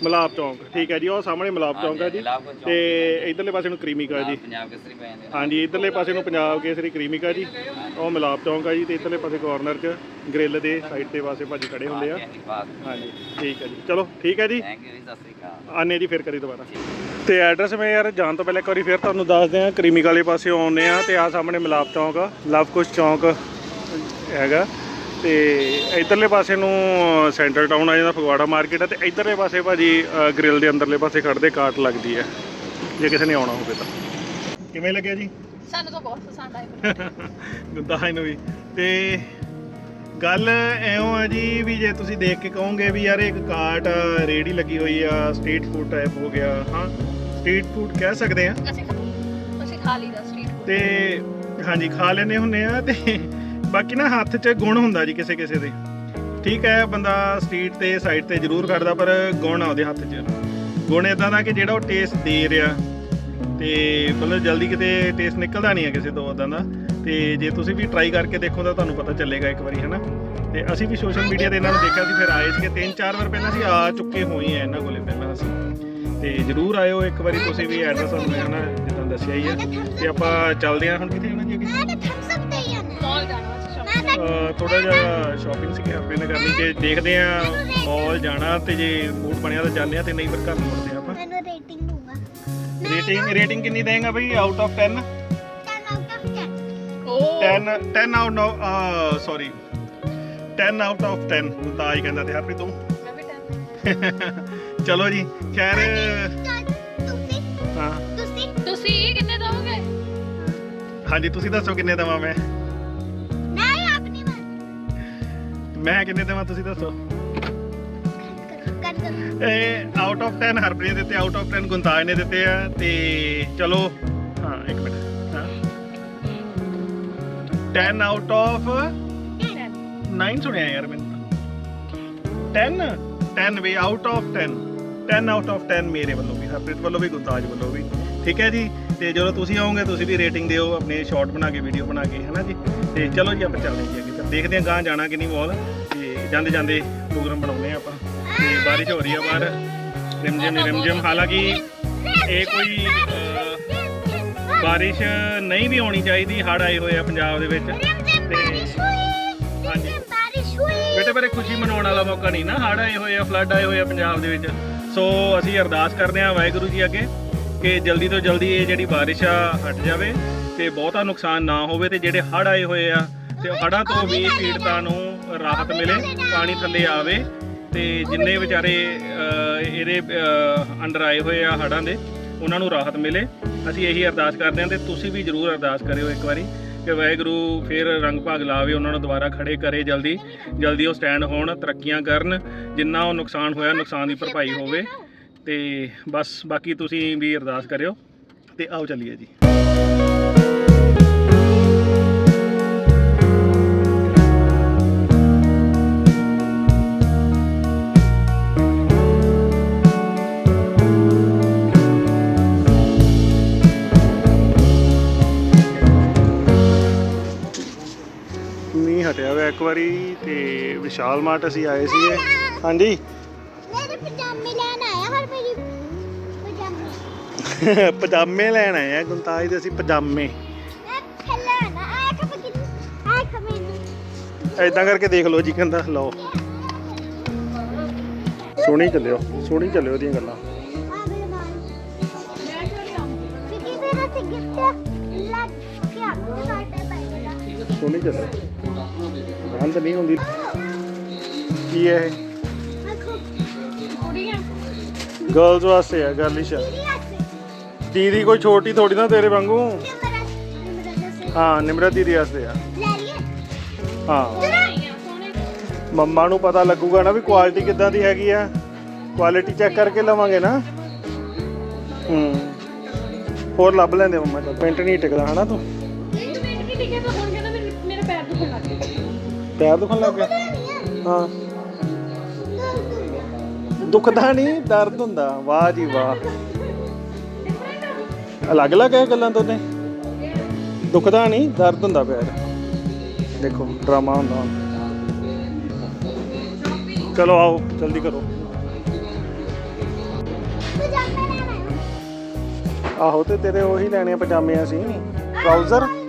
ਮਲਾਪ ਚੌਂਕ ਠੀਕ ਹੈ ਜੀ ਉਹ ਸਾਹਮਣੇ ਮਲਾਪ ਚੌਂਕ ਹੈ ਜੀ ਮਲਾਪ ਚੌਂਕ ਤੇ ਇਧਰਲੇ ਪਾਸੇ ਨੂੰ ਕ੍ਰੀਮਿਕਾ ਜੀ। ਪੰਜਾਬ ਕੇਸਰੀ ਪੈ ਜਾਂਦੇ ਨੇ ਹਾਂਜੀ ਇਧਰਲੇ ਪਾਸੇ ਨੂੰ ਪੰਜਾਬ ਕੇਸਰੀ ਕ੍ਰੀਮਿਕਾ ਜੀ ਉਹ ਮਲਾਪ ਚੌਂਕ ਆ ਜੀ ਤੇ ਇਧਰਲੇ ਪਾਸੇ ਕਾਰਨਰ 'ਚ ਗ੍ਰਿਲ ਦੇ ਸਾਈਡ ਤੇ ਪਾਸੇ ਭਾਜੀ ਖੜੇ ਹੁੰਦੇ ਆ। ਹਾਂਜੀ ਬਾਤ ਹਾਂਜੀ ਠੀਕ ਹੈ ਜੀ। ਚਲੋ ਠੀਕ ਹੈ ਜੀ। ਥੈਂਕ ਯੂ ਜੀ ਸਤਿ ਸ੍ਰੀ ਅਕਾਲ। ਆਨੇ ਜੀ ਫਿਰ ਕਰੀ ਦੁਬਾਰਾ। ਤੇ ਐਡਰੈਸ ਮੈਂ ਯਾਰ ਜਾਣ ਤੋਂ ਪਹਿਲਾਂ ਇੱਕ ਵਾਰੀ ਫਿਰ ਤੁਹਾਨੂੰ ਦੱਸਦੇ ਆ ਕ੍ਰੀਮਿਕ ਵਾਲੇ ਪਾਸੇ ਆਉਂਦੇ ਆ ਤੇ ਆ ਸਾਹਮਣੇ ਮਲਾਪ ਚੌਂਕ ਆ ਲਵ ਕੁਸ਼ ਚੌਂਕ ਹੈਗਾ। ਤੇ ਇਧਰਲੇ ਪਾਸੇ ਨੂੰ ਸੈਂਟਰ ਟਾਊਨ ਆ ਜਾਂਦਾ ਫਗਵਾੜਾ ਮਾਰਕੀਟ ਆ ਤੇ ਇਧਰਲੇ ਪਾਸੇ ਭਾਜੀ ਗ੍ਰਿਲ ਦੇ ਅੰਦਰਲੇ ਪਾਸੇ ਖੜਦੇ ਕਾਟ ਲੱਗਦੀ ਹੈ ਜੇ ਕਿਸੇ ਨੇ ਆਉਣਾ ਹੋਵੇ ਤਾਂ। ਕਿਵੇਂ ਲੱਗਿਆ ਜੀ? ਸਾਨੂੰ ਤਾਂ ਬਹੁਤ ਪਸੰਦ ਆਏ ਗੁੱਦਾ ਨੂੰ ਵੀ। ਤੇ ਗੱਲ ਐਉਂ ਆ ਜੀ ਵੀ ਜੇ ਤੁਸੀਂ ਦੇਖ ਕੇ ਕਹੋਗੇ ਵੀ ਯਾਰ ਇੱਕ ਕਾਟ ਆ, ਰੇਹੜੀ ਲੱਗੀ ਹੋਈ ਆ ਸਟਰੀਟ ਫੂਡ ਟਾਈਪ ਹੋ ਗਿਆ ਹਾਂ ਸਟਰੀਟ ਫੂਡ ਕਹਿ ਸਕਦੇ ਆ। ਅਸੀਂ ਖਾ ਲਈਦਾ ਸਟਰੀਟ ਫੂਡ ਤੇ ਹਾਂਜੀ ਖਾ ਲੈਨੇ ਹੁੰਨੇ ਆ ਤੇ ਬਾਕੀ ਨਾ ਹੱਥ 'ਚ ਗੁਣ ਹੁੰਦਾ ਜੀ ਕਿਸੇ ਕਿਸੇ ਦੇ। ਠੀਕ ਹੈ, ਬੰਦਾ ਸਟਰੀਟ ਤੇ ਸਾਈਡ ਤੇ ਜ਼ਰੂਰ ਕਰਦਾ, ਪਰ ਗੁਣ ਆਉਂਦੇ ਹੱਥ 'ਚ। ਗੁਣ ਇਦਾਂ ਦਾ ਕਿ ਜਿਹੜਾ ਉਹ ਟੇਸਟ ਦੇ ਰਿਹਾ, ਤੇ ਮਤਲਬ ਜਲਦੀ ਕਿਤੇ ਟੇਸਟ ਨਿਕਲਦਾ ਨਹੀਂ ਹੈ ਕਿਸੇ ਤੋਂ ਉਦਾਂ ਦਾ। ਤੇ ਜੇ ਤੁਸੀਂ ਵੀ ਟਰਾਈ ਕਰਕੇ ਦੇਖੋ ਤਾਂ ਤੁਹਾਨੂੰ ਪਤਾ ਚੱਲੇਗਾ ਇੱਕ ਵਾਰੀ, ਹਨਾ। ਤੇ ਅਸੀਂ ਵੀ ਸੋਸ਼ਲ ਮੀਡੀਆ ਤੇ ਇਹਨਾਂ ਨੂੰ ਦੇਖਿਆ ਸੀ, ਫਿਰ ਆਏ ਸੀਗੇ। ਤਿੰਨ ਚਾਰ ਵਾਰ ਪਹਿਲਾਂ ਅਸੀਂ ਆ ਚੁੱਕੇ ਹੋਏ ਆ ਇਹਨਾਂ ਕੋਲੇ ਪਹਿਲਾਂ ਅਸੀਂ। ਤੇ ਜਰੂਰ ਆਇਓ ਇੱਕ ਵਾਰੀ, ਤੁਸੀਂ ਵੀ ਐਡਰੈਸ ਤੁਹਾਨੂੰ ਹਨਾ, ਜਿੱਦਾਂ ਦੱਸਿਆ ਹੀ ਹੈ। ਤੇ ਆਪਾਂ ਚੱਲਦੇ ਹਾਂ ਹੁਣ ਕਿਤੇ ਜਾਣਾ ਜੀ ਅੱਗੇ? ਥੋੜਾ ਜਿਹਾ ਸ਼ਾਪਿੰਗ ਸੀ ਆਪਣੇ ਨੇ ਕਰਨੀ ਜੇ ਦੇਖਦੇ ਆ ਮਾਲ ਜਾਣਾ ਤੇ ਜੇ ਮੂਡ ਬਣਿਆ ਤਾਂ ਜਾਂਦੇ ਆ ਤੇ ਨਹੀਂ ਫਿਰ ਘਰ ਨੂੰ ਮੁੜਦੇ ਆ ਆਪਾਂ। ਮੈਨੂੰ ਰੇਟਿੰਗ ਦੂੰਗਾ ਰੇਟਿੰਗ ਰੇਟਿੰਗ ਕਿੰਨੀ ਦੇਂਗਾ ਬਈ? ਆਊਟ ਆਫ 10 10 ਆਊਟ ਆਫ 10 ਉਹ 10 10 out of sorry 10 out of 10 ਤਾਂ ਹੀ ਕਹਿੰਦਾ ਤੇ ਹੈਪੀ ਤੂੰ। ਮੈਂ ਵੀ 10 ਚਲੋ ਜੀ ਖੈਰ। ਤੁਸੀਂ? ਹਾਂ। ਤੁਸੀਂ? ਤੁਸੀਂ ਕਿੰਨੇ ਦੋਗੇ ਹਾਂਜੀ ਤੁਸੀਂ ਦੱਸੋ ਕਿੰਨੇ ਦਵਾਂ ਮੈਂ? ਮੈਂ ਕਿੰਨੇ ਦੇਵਾਂ ਤੁਸੀਂ ਦੱਸੋ? ਇਹ ਆਊਟ ਆਫ 10 ਹਰਪ੍ਰੀਤ ਦਿੱਤੇ ਆਊਟ ਆਫ 10 ਗੁੰਤਾਜ ਨੇ ਦਿੱਤੇ ਆ ਤੇ ਚਲੋ ਹਾਂ ਇੱਕ ਮਿੰਟ ਹਾਂ। 10 ਆਊਟ ਆਫ 9 ਸੁਣਿਆ ਯਾਰ ਮੈਨੂੰ। 10 10 ਵੀ ਆਊਟ ਆਫ 10 10 ਆਊਟ ਆਫ 10 ਮੇਰੇ ਵੱਲੋਂ ਵੀ ਹਰਪ੍ਰੀਤ ਵੱਲੋਂ ਵੀ ਗੁੰਤਾਜ ਵੱਲੋਂ ਵੀ। ਠੀਕ ਹੈ ਜੀ ਤੇ ਜਦੋਂ ਤੁਸੀਂ ਆਓਗੇ ਤੁਸੀਂ ਵੀ ਰੇਟਿੰਗ ਦਿਓ ਆਪਣੇ ਸ਼ਾਰਟ ਬਣਾ ਕੇ ਵੀਡੀਓ ਬਣਾ ਕੇ ਹਨਾ ਜੀ? ਤੇ ਚਲੋ ਜੀ ਆਪਾਂ ਚੱਲਦੇ ਜੀ ਅੱਗੇ। ਤਾਂ ਦੇਖਦੇ ਹਾਂ ਗਾਂ ਜਾਣਾ ਕਿ ਨਹੀਂ ਮੌਲ ਤੇ ਜਾਂਦੇ ਜਾਂਦੇ ਪ੍ਰੋਗਰਾਮ ਬਣਾਉਂਦੇ ਆ ਆਪਾਂ। ਤੇ ਬਾਰਿਸ਼ ਹੋ ਰਹੀ ਆ ਬਾਹਰ। ਰਿਮਝਿਮ ਰਿਮਝਿਮ ਹਾਲਾਂਕਿ ਇਹ ਕੋਈ ਬਾਰਿਸ਼ ਨਹੀਂ ਵੀ ਹੋਣੀ ਚਾਹੀਦੀ। ਹੜ ਆਏ ਹੋਏ ਆ ਪੰਜਾਬ ਦੇ ਵਿੱਚ। ਹਾਂਜੀ। ਬਾਰਿਸ਼ ਹੋਈ। ਬੇਟੇ ਬਾਰੇ ਖੁਸ਼ੀ ਮਨਾਉਣ ਵਾਲਾ ਮੌਕਾ ਨਹੀਂ ਨਾ। ਹੜ ਆਏ ਹੋਏ ਆ ਫਲੱਡ ਆਏ ਹੋਏ ਆ ਪੰਜਾਬ ਦੇ ਵਿੱਚ। ਸੋ ਅਸੀਂ ਅਰਦਾਸ ਕਰਦੇ ਹਾਂ ਵਾਹਿਗੁਰੂ ਜੀ ਅੱਗੇ ਕਿ ਜਲਦੀ ਤੋਂ ਜਲਦੀ ਇਹ ਜਿਹੜੀ ਬਾਰਿਸ਼ ਆ ਹਟ ਜਾਵੇ। ਤੇ ਬਹੁਤਾ ਨੁਕਸਾਨ ਨਾ ਹੋਵੇ ਤੇ ਜਿਹੜੇ ਹੜ ਆਏ ਹੋਏ ਆ ਤੇ ਹੜਾਂ ਤੋਂ ਵੀ ਪੀੜਤਾਂ ਨੂੰ ਰਾਹਤ ਮਿਲੇ, ਪਾਣੀ ਥੱਲੇ ਆਵੇ ਤੇ ਜਿੰਨੇ ਵਿਚਾਰੇ ਇਹਦੇ ਅੰਡਰ ਆਏ ਹੋਏ ਆ ਹੜ੍ਹਾਂ ਦੇ, ਉਹਨਾਂ ਨੂੰ ਰਾਹਤ ਮਿਲੇ। ਅਸੀਂ ਇਹੀ ਅਰਦਾਸ ਕਰਦੇ ਹਾਂ ਤੇ ਤੁਸੀਂ ਵੀ ਜਰੂਰ ਅਰਦਾਸ ਕਰਿਓ ਇੱਕ ਵਾਰੀ ਕਿ ਵਾਹਿਗੁਰੂ ਫਿਰ ਰੰਗ ਭਾਗ ਲਾਵੇ, ਉਹਨਾਂ ਨੂੰ ਦੁਬਾਰਾ ਖੜੇ ਕਰੇ ਜਲਦੀ ਜਲਦੀ ਉਹ ਸਟੈਂਡ ਹੋਣ, ਤਰੱਕੀਆਂ ਕਰਨ, ਜਿੰਨਾ ਉਹ ਨੁਕਸਾਨ ਹੋਇਆ, ਨੁਕਸਾਨ ਦੀ ਭਰਪਾਈ ਹੋਵੇ। ਤੇ ਬਸ ਬਾਕੀ ਤੁਸੀਂ ਵੀ ਅਰਦਾਸ ਕਰਿਓ ਤੇ ਆਓ ਚੱਲੀਏ ਜੀ। ਵਾਰੀ ਤੇ ਵਿਸ਼ਾਲ ਮਾਰਟ ਅਸੀਂ ਆਏ ਸੀਗੇ। ਹਾਂਜੀ? ਮੇਰੇ ਪਜਾਮੇ ਲੈਣ ਆਇਆ ਹਰ ਮੇਰੀ ਪਜਾਮੇ। ਪਜਾਮੇ ਲੈਣ ਆਏ ਆ ਗੁੰਤਾਜ ਦੇ ਅਸੀਂ ਪਜਾਮੇ। ਐਦਾਂ ਕਰਕੇ ਦੇਖ ਲਓ ਜੀ ਕਹਿੰਦਾ ਲਓ। ਸੋਹਣੀ ਚੱਲਿਓ ਸੋਹਣੀ ਚੱਲਿਓ ਉਹਦੀਆਂ ਗੱਲਾਂ। ਸੋਹਣੀ ਚੱਲਿਓ। ਬੰਦ ਨਹੀਂ ਹੁੰਦੀ। ਕੀ ਹੈ ਇਹ? ਗਰਲਸ ਵਾਸਤੇ ਆ ਗਰਲਿਸ਼ ਦੀਦੀ ਕੋਈ ਛੋਟੀ ਥੋੜੀ ਨਾ ਤੇਰੇ ਵਾਂਗੂ? ਹਾਂ, ਨਿਮਰਤ ਦੀਦੀ ਵਾਸਤੇ ਆ। ਹਾਂ। ਮੰਮਾ ਨੂੰ ਪਤਾ ਲੱਗੂਗਾ ਨਾ ਵੀ ਕੁਆਲਿਟੀ ਕਿੱਦਾਂ ਦੀ ਹੈਗੀ ਆ। ਕੁਆਲਿਟੀ ਚੈੱਕ ਕਰਕੇ ਲਵਾਂਗੇ ਨਾ। ਹੂੰ। ਹੋਰ ਲੱਭ ਲੈਂਦੇ ਮੰਮਾ ਚੱਲ। ਪਿੰਟ ਨਹੀਂ ਟਿਕਦਾ, ਹਨਾ ਤੂੰ? ਇੱਕ ਮਿੰਟ ਵੀ ਟਿਕਿਆ ਤਾਂ ਹੁਣ ਕਹਿੰਦਾ ਪੈਰ ਦੁਖਣ ਲੱਗ ਗਿਆ ਹਾਂ। ਦੁਖਦਾ ਨਹੀਂ ਦਰਦ ਹੁੰਦਾ। ਵਾਹ ਜੀ ਵਾਹ। ਅਲੱਗ-ਅਲੱਗ ਹੈ ਗੱਲਾਂ ਦੋਨੇ। ਦੁਖਦਾ ਨਹੀਂ ਦਰਦ ਹੁੰਦਾ ਪੈਰ ਦੇਖੋ, ਡਰਾਮਾ ਹੁੰਦਾ ਚਲੋ ਆਓ, ਜਲਦੀ ਕਰੋ। ਆਹੋ ਤੇ ਤੇਰੇ ਉਹੀ ਲੈਣੇ ਆ ਪਜਾਮੇ ਅਸੀਂ। ਟਰਾਊਜ਼ਰ।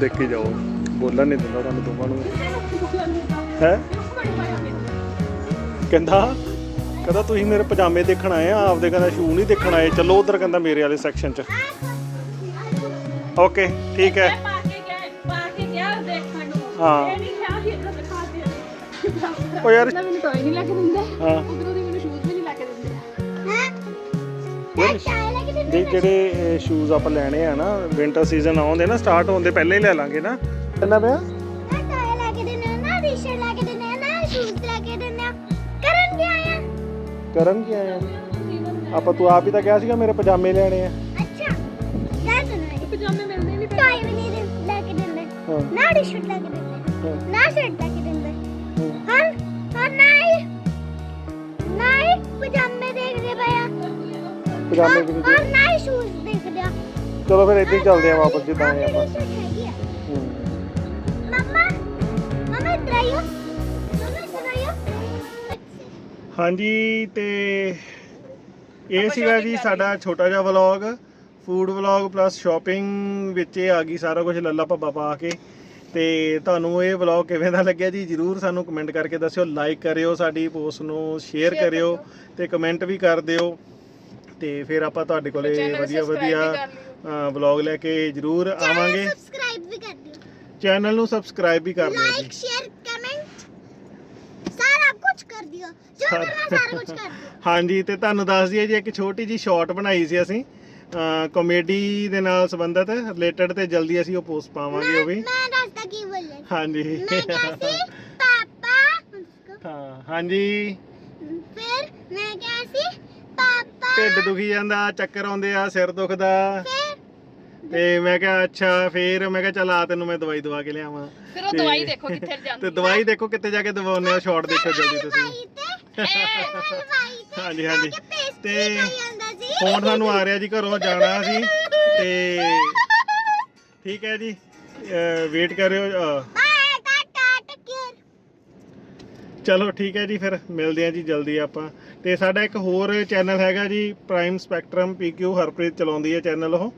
ਦੇਖੀ ਜਾਓ। ਬੋਲਣ ਨਹੀਂ ਦਿੰਦਾ ਤੁਹਾਨੂੰ ਦੋਵਾਂ ਨੂੰ। ਹੈ? ਕਹਿੰਦਾ ਕਹਿੰਦਾ ਤੁਸੀਂ ਮੇਰੇ ਪਜਾਮੇ ਦੇਖਣ ਆਏ ਆ ਆਪਦੇ ਕਹਿੰਦਾ ਸ਼ੂ ਨਹੀਂ ਦੇਖਣ ਆਏ। ਚਲੋ ਉਧਰ ਕਹਿੰਦਾ ਮੇਰੇ ਵਾਲੇ ਸੈਕਸ਼ਨ 'ਚ। ਓਕੇ ਠੀਕ ਹੈ। ਹਾਂ। ਨਹੀਂ ਓ ਯਾਰ ਮੈਨੂੰ ਟੋਏ ਨਹੀਂ ਲੈ ਕੇ ਦਿੰਦੇ। ਹਾਂ। ਦੇ ਜਿਹੜੇ ਸ਼ੂਜ਼ ਆਪਾਂ ਲੈਣੇ ਆ ਨਾ ਵਿੰਟਰ ਸੀਜ਼ਨ ਆਉਂਦੇ ਨਾ ਸਟਾਰਟ ਹੋਣ ਦੇ ਪਹਿਲਾਂ ਹੀ ਲੈ ਲਾਂਗੇ ਨਾ। ਕਿੰਨਾ ਪਿਆ? ਮੈਂ ਟਾਇਰ ਲਾ ਕੇ ਦਿੰਦੇ ਆ ਨਾ ਟੀ-ਸ਼ਰਟ ਲਾ ਕੇ ਦਿੰਦੇ ਆ ਨਾ ਸ਼ੂਜ਼ ਲਾ ਕੇ ਦਿੰਦੇ ਆ। ਕਰਨ ਕੀ ਆਇਆ ਕਰਨ ਕੀ ਆਇਆ ਆਪਾਂ ਤੂੰ ਆਪ ਹੀ ਤਾਂ ਕਿਹਾ ਸੀਗਾ ਮੇਰੇ ਪਜਾਮੇ ਲੈਣੇ ਆ। ਅੱਛਾ ਗੱਲ ਸੁਣੋ ਪਜਾਮੇ ਮਿਲਦੇ ਨਹੀਂ ਟਾਈ ਵੀ ਨਹੀਂ ਦਿੰ- ਲੈ ਕੇ ਦਿੰਦੇ। ਹਾਂ। ਨਾ ਟੀ-ਸ਼ਰਟ ਲਾ ਕੇ ਦਿੰਦੇ ਹਾਂ, ਨਾ ਸ਼ਰਟ ਲਾ ਕੇ ਦਿੰਦੇ। ਹਾਂ। ਹਾਂ ਹਾਂ ਨਹੀਂ। ਨਹੀਂ ਪਜਾਮੇ ਦੇਖਦੇ ਪਏ ਆ। ਪਜਾਮੇ ਵੀ ਔਰ ਨਹੀਂ ਨਾ ਸ਼ੂਜ਼ ਦੇਖਦੇ ਆ ਚਲੋ ਫਿਰ ਇੱਦਾਂ ਹੀ ਚੱਲਦੇ ਆ ਵਾਪਸ ਜਿੱਦਾਂ ਆਏ ਆਪਾਂ ਹੂੰ। ਮਮਾ ਮਮਾ ਮਮਾ ਹਾਂਜੀ ਤੇ ਇਹ ਸੀਗਾ ਜੀ ਸਾਡਾ ਛੋਟਾ ਜਿਹਾ vlog food vlog plus shopping ਵਿੱਚ ਇਹ ਆ ਗਈ ਸਾਰਾ ਕੁਝ ਲੱਲਾ ਭੱਬਾ ਪਾ ਕੇ। ਤੇ ਤੁਹਾਨੂੰ ਇਹ ਵਲੌਗ ਕਿਵੇਂ ਦਾ ਲੱਗਿਆ ਜੀ ਜਰੂਰ ਸਾਨੂੰ ਕਮੈਂਟ ਕਰਕੇ ਦੱਸਿਓ ਲਾਈਕ ਕਰਿਓ ਸਾਡੀ ਪੋਸਟ ਨੂੰ ਸ਼ੇਅਰ ਕਰਿਓ ਤੇ ਕਮੈਂਟ ਵੀ ਕਰ ਦਿਓ। ਤੇ ਫਿਰ ਆਪਾਂ ਤੁਹਾਡੇ ਕੋਲੇ ਵਧੀਆ ਵਧੀਆ ਵਲੌਗ ਲੈ ਕੇ ਜਰੂਰ ਆਵਾਂਗੇ। ਸਬਸਕ੍ਰਾਈਬ ਵੀ ਕਰ ਦਿਓ ਚੈਨਲ ਨੂੰ ਸਬਸਕ੍ਰਾਈਬ ਵੀ ਕਰ ਦਿਓ ਲਾਈਕ ਸ਼ੇਅਰ ਕਮੈਂਟ ਸਾਰਾ ਕੁਝ ਕਰ ਦਿਓ। ਜੋ ਕਰਨਾ ਸਾਰਾ ਕੁਝ ਕਰ ਦਿਓ। ਹਾਂਜੀ ਤੇ ਤੁਹਾਨੂੰ ਦੱਸ ਦਈਏ ਜੀ ਇੱਕ ਛੋਟੀ ਜੀ ਸ਼ਾਰਟ ਬਣਾਈ ਸੀ ਅਸੀਂ। ਕਾਮੇਡੀ ਦੇ ਨਾਲ ਸੰਬੰਧਿਤ ਰਿਲੇਟਡ ਤੇ ਜਲਦੀ ਅਸੀਂ ਉਹ ਪੋਸਟ ਪਾਵਾਂਗੇ ਉਹ ਵੀ। ਮੈਂ ਦੱਸਦਾ ਕੀ ਬੋਲਿਆ ਹਾਂਜੀ। ਮੈਂ ਕਿਹਾ ਸੀ ਪਾਪਾ ਹਾਂ ਹਾਂਜੀ। ਫਿਰ ਮੈਂ ਕਿਹਾ ਸੀ ਪਾਪਾ ਢਿੱਡ ਦੁਖੀ ਜਾਂਦਾ ਚੱਕਰ ਆਉਂਦੇ ਆ ਸਿਰ ਦੁਖਦਾ। ਤੇ ਮੈਂ ਕਿਹਾ ਅੱਛਾ ਫੇਰ ਮੈਂ ਕਿਹਾ ਚੱਲ ਆ ਤੈਨੂੰ ਮੈਂ ਦਵਾਈ ਦਵਾ ਕੇ ਲਿਆਵਾਂ। ਫਿਰ ਉਹ ਦਵਾਈ ਦੇਖੋ ਕਿੱਥੇ ਜਾਂਦੀ ਤੇ ਦਵਾਈ ਦੇਖੋ ਕਿੱਥੇ ਜਾ ਕੇ ਦਵਾਉਨੇ ਆ ਸ਼ਾਰਟ ਦੇਖੋ ਜਲਦੀ ਤੁਸੀਂ। ਹਾਂਜੀ ਹਾਂਜੀ। ਤੇ ਫੋਨ ਸਾਨੂੰ ਆ ਰਿਹਾ ਜੀ ਘਰੋਂ ਜਾਣਾ ਸੀ। ਤੇ ਠੀਕ ਹੈ ਜੀ ਵੇਟ ਟਾਟਾ ਟੇਕ ਕੇਅਰ ਚਲੋ ਠੀਕ ਹੈ ਜੀ ਫਿਰ ਮਿਲਦੇ ਹਾਂ ਜੀ ਜਲਦੀ ਆਪਾਂ। ਤੇ ਸਾਡਾ ਇੱਕ ਹੋਰ ਚੈਨਲ ਹੈਗਾ ਜੀ ਪ੍ਰਾਈਮ ਸਪੈਕਟਰਮ ਪੀਕਿਊ ਹਰਪ੍ਰੀਤ ਚਲਾਉਂਦੀ ਹੈ ਚੈਨਲ ਉਹ।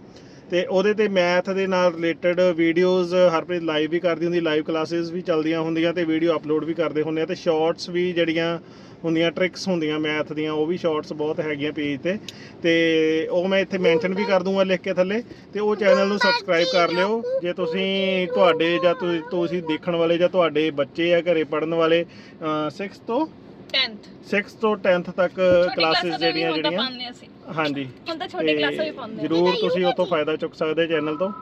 ਤੇ ਉਹਦੇ ਤੇ ਮੈਥ ਦੇ ਨਾਲ ਰਿਲੇਟਡ ਵੀਡੀਓਜ਼ ਹਰਪ੍ਰੀਤ ਲਾਈਵ ਵੀ ਕਰਦੀ ਹੁੰਦੀ ਲਾਈਵ ਕਲਾਸਿਸ ਵੀ ਚੱਲਦੀਆਂ ਹੁੰਦੀਆਂ ਤੇ ਵੀਡੀਓ ਅਪਲੋਡ ਵੀ ਕਰਦੇ ਹੁੰਦੇ ਆ ਤੇ ਸ਼ਾਰਟਸ ਵੀ ਜਿਹੜੀਆਂ ਹੁੰਦੀਆਂ ਟ੍ਰਿਕਸ ਹੁੰਦੀਆਂ ਮੈਥ ਦੀਆਂ, ਉਹ ਵੀ ਸ਼ਾਰਟਸ ਬਹੁਤ ਹੈਗੀਆਂ ਪੇਜ ਤੇ। ਤੇ ਉਹ ਮੈਂ ਇੱਥੇ ਮੈਂਸ਼ਨ ਵੀ ਕਰ ਦੂੰਗਾ ਲਿਖ ਕੇ ਥੱਲੇ। ਤੇ ਉਹ ਚੈਨਲ ਨੂੰ ਸਬਸਕ੍ਰਾਈਬ ਕਰ ਲਿਓ। ਜੇ ਤੁਸੀਂ ਤੁਹਾਡੇ ਜਾਂ ਤੁਸੀਂ- ਦੇਖਣ ਵਾਲੇ ਜਾਂ ਤੁਹਾਡੇ ਬੱਚੇ ਆ ਘਰੇ ਪੜਨ ਵਾਲੇ 6 ਤੋਂ 10th 6 ਤੋਂ 10th ਤੱਕ ਕਲਾਸਿਸ ਜਿਹੜੀਆਂ ਜਿਹੜੀਆਂ। ਹਾਂਜੀ। ਹੁਣ ਤਾਂ ਛੋਟੀ ਕਲਾਸਾਂ ਵੀ ਪਾਉਂਦੇ ਆ। ਜਰੂਰ ਤੁਸੀਂ ਉਹ ਤੋਂ ਫਾਇਦਾ ਚੁੱਕ ਸਕਦੇ ਚੈਨਲ ਤੋਂ।